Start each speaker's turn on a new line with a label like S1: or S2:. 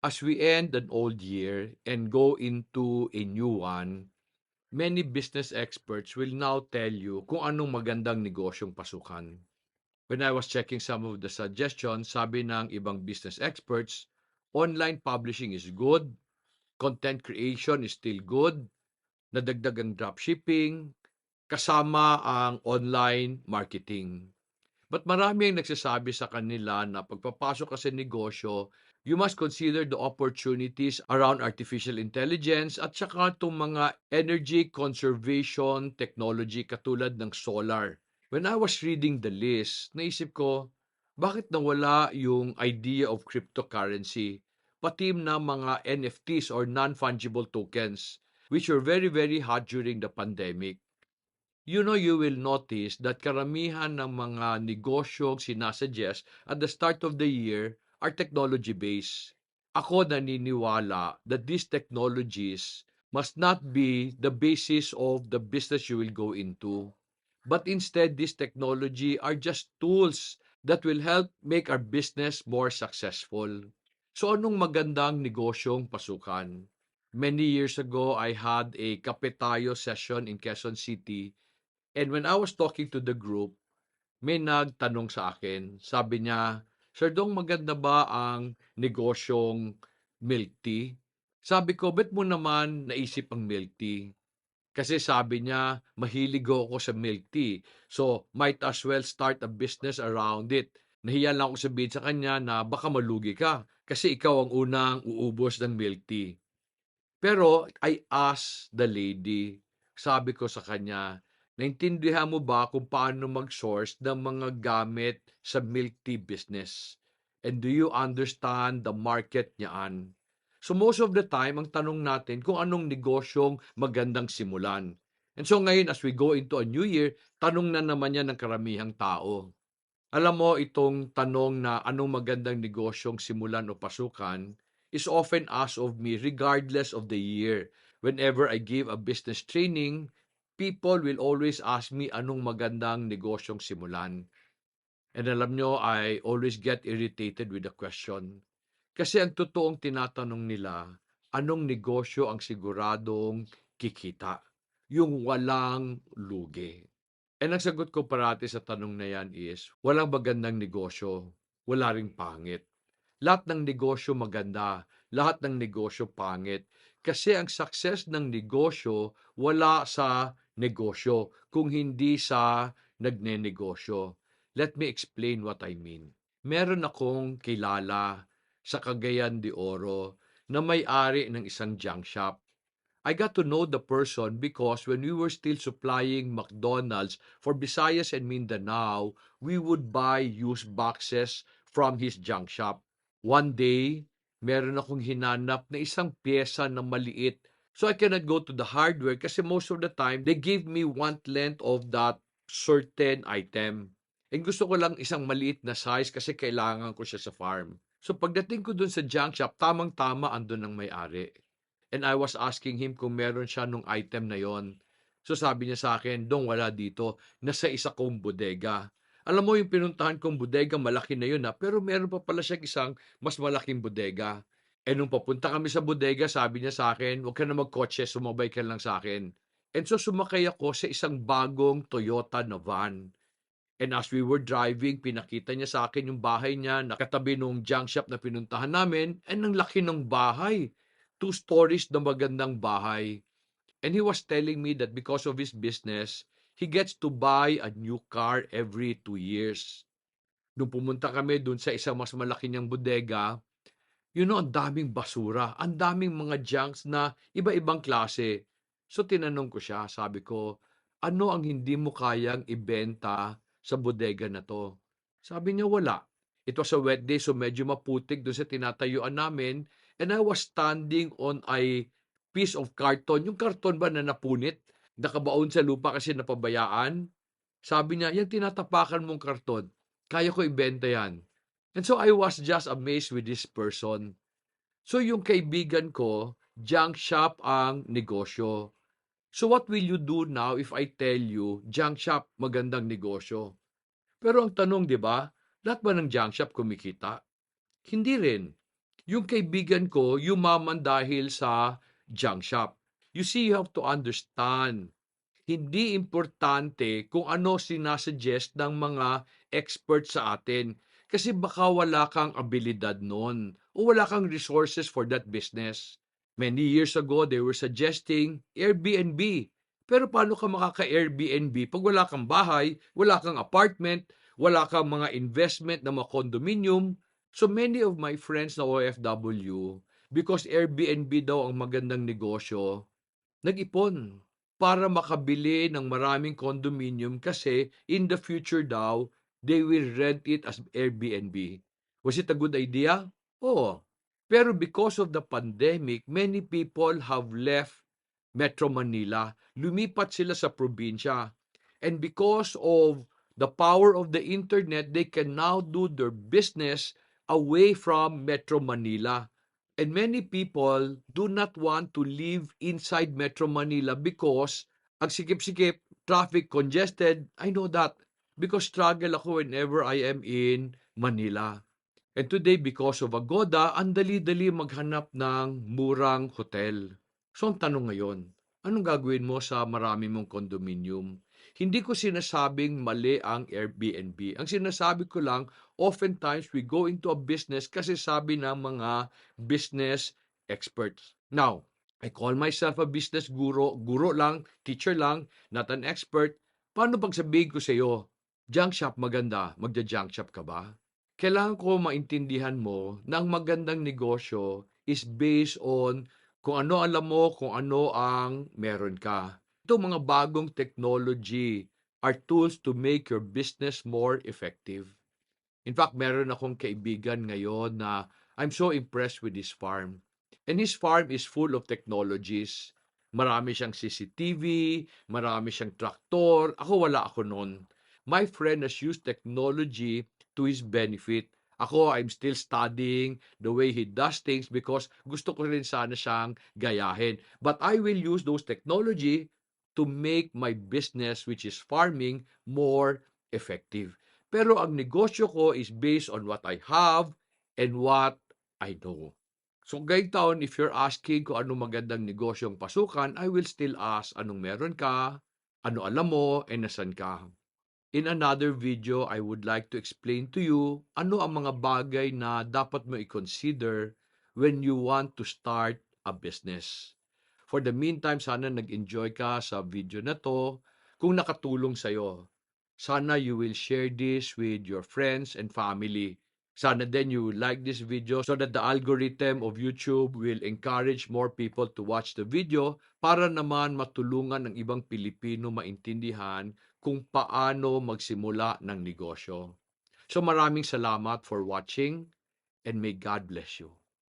S1: As we end an old year and go into a new one, many business experts will now tell you kung anong magandang negosyong pasukan. When I was checking some of the suggestions, sabi ng ibang business experts, online publishing is good, content creation is still good, nadagdag ang dropshipping, kasama ang online marketing. But marami ang nagsasabi sa kanila na pagpapasok ka sa negosyo, you must consider the opportunities around artificial intelligence at saka itong mga energy conservation technology katulad ng solar. When I was reading the list, naisip ko, bakit nawala yung idea of cryptocurrency, pati na mga NFTs or non-fungible tokens, which were very, very hot during the pandemic you know you will notice that karamihan ng mga negosyong sinasuggest at the start of the year are technology-based. Ako naniniwala that these technologies must not be the basis of the business you will go into. But instead, these technology are just tools that will help make our business more successful. So anong magandang negosyong pasukan? Many years ago, I had a kape tayo session in Quezon City And when I was talking to the group, may nagtanong sa akin. Sabi niya, Sir Dong, maganda ba ang negosyong milk tea? Sabi ko, bet mo naman naisip ang milk tea? Kasi sabi niya, mahilig ako sa milk tea. So, might as well start a business around it. Nahiya lang ako sabihin sa kanya na baka malugi ka kasi ikaw ang unang uubos ng milk tea. Pero I asked the lady, sabi ko sa kanya, Naintindihan mo ba kung paano mag-source ng mga gamit sa milk tea business? And do you understand the market niyaan? So most of the time, ang tanong natin kung anong negosyong magandang simulan. And so ngayon, as we go into a new year, tanong na naman yan ng karamihang tao. Alam mo, itong tanong na anong magandang negosyong simulan o pasukan is often asked of me regardless of the year. Whenever I give a business training, people will always ask me anong magandang negosyong simulan. And alam nyo, I always get irritated with the question. Kasi ang totoong tinatanong nila, anong negosyo ang siguradong kikita? Yung walang lugi. And ang sagot ko parati sa tanong na yan is, walang magandang negosyo, wala ring pangit. Lahat ng negosyo maganda, lahat ng negosyo pangit. Kasi ang success ng negosyo wala sa negosyo kung hindi sa nagnenegosyo. Let me explain what I mean. Meron akong kilala sa Cagayan de Oro na may-ari ng isang junk shop. I got to know the person because when we were still supplying McDonald's for Visayas and Mindanao, we would buy used boxes from his junk shop. One day, meron akong hinanap na isang pyesa na maliit So I cannot go to the hardware kasi most of the time, they give me one length of that certain item. And gusto ko lang isang maliit na size kasi kailangan ko siya sa farm. So pagdating ko dun sa junk shop, tamang-tama andun ang may-ari. And I was asking him kung meron siya nung item na yon. So sabi niya sa akin, Dong, wala dito. Nasa isa kong bodega. Alam mo yung pinuntahan kong bodega, malaki na yun ha. Pero meron pa pala siya isang mas malaking bodega. Eh nung papunta kami sa bodega, sabi niya sa akin, huwag ka na magkotse, sumabay ka lang sa akin. And so sumakay ako sa isang bagong Toyota na van. And as we were driving, pinakita niya sa akin yung bahay niya, nakatabi nung junk shop na pinuntahan namin, and ang laki ng bahay. Two stories na magandang bahay. And he was telling me that because of his business, he gets to buy a new car every two years. Nung pumunta kami dun sa isang mas malaki niyang bodega, you know, ang daming basura, ang daming mga junks na iba-ibang klase. So tinanong ko siya, sabi ko, ano ang hindi mo kayang ibenta sa bodega na to? Sabi niya, wala. It was a wet day, so medyo maputik doon sa tinatayuan namin. And I was standing on a piece of carton. Yung karton ba na napunit? Nakabaon sa lupa kasi napabayaan? Sabi niya, yung tinatapakan mong karton, kaya ko ibenta yan. And so I was just amazed with this person. So yung kaibigan ko, junk shop ang negosyo. So what will you do now if I tell you, junk shop magandang negosyo? Pero ang tanong, di ba, lahat ba ng junk shop kumikita? Hindi rin. Yung kaibigan ko, yumaman dahil sa junk shop. You see, you have to understand, hindi importante kung ano sinasuggest ng mga expert sa atin. Kasi baka wala kang abilidad nun o wala kang resources for that business. Many years ago, they were suggesting Airbnb. Pero paano ka makaka-Airbnb pag wala kang bahay, wala kang apartment, wala kang mga investment na mga condominium? So many of my friends na OFW, because Airbnb daw ang magandang negosyo, nag-ipon para makabili ng maraming condominium kasi in the future daw, they will rent it as Airbnb. Was it a good idea? Oo. Pero because of the pandemic, many people have left Metro Manila. Lumipat sila sa probinsya. And because of the power of the internet, they can now do their business away from Metro Manila. And many people do not want to live inside Metro Manila because ang sikip-sikip, traffic congested. I know that because struggle ako whenever I am in Manila. And today, because of Agoda, ang dali-dali maghanap ng murang hotel. So ang tanong ngayon, anong gagawin mo sa marami mong condominium? Hindi ko sinasabing mali ang Airbnb. Ang sinasabi ko lang, oftentimes we go into a business kasi sabi ng mga business experts. Now, I call myself a business guru, guro lang, teacher lang, not an expert. Paano pag sabihin ko sa iyo, junk shop maganda, magja-junk shop ka ba? Kailangan ko maintindihan mo na ang magandang negosyo is based on kung ano alam mo, kung ano ang meron ka. Ito mga bagong technology are tools to make your business more effective. In fact, meron akong kaibigan ngayon na I'm so impressed with his farm. And his farm is full of technologies. Marami siyang CCTV, marami siyang traktor. Ako wala ako noon. My friend has used technology to his benefit. Ako, I'm still studying the way he does things because gusto ko rin sana siyang gayahin. But I will use those technology to make my business, which is farming, more effective. Pero ang negosyo ko is based on what I have and what I know. So ngayong taon, if you're asking kung ano magandang negosyong pasukan, I will still ask anong meron ka, ano alam mo, and nasan ka. In another video, I would like to explain to you ano ang mga bagay na dapat mo i-consider when you want to start a business. For the meantime, sana nag-enjoy ka sa video na to. Kung nakatulong sa'yo, sana you will share this with your friends and family. Sana then you like this video so that the algorithm of YouTube will encourage more people to watch the video para naman matulungan ng ibang Pilipino maintindihan kung paano magsimula ng negosyo. So maraming salamat for watching and may God bless you.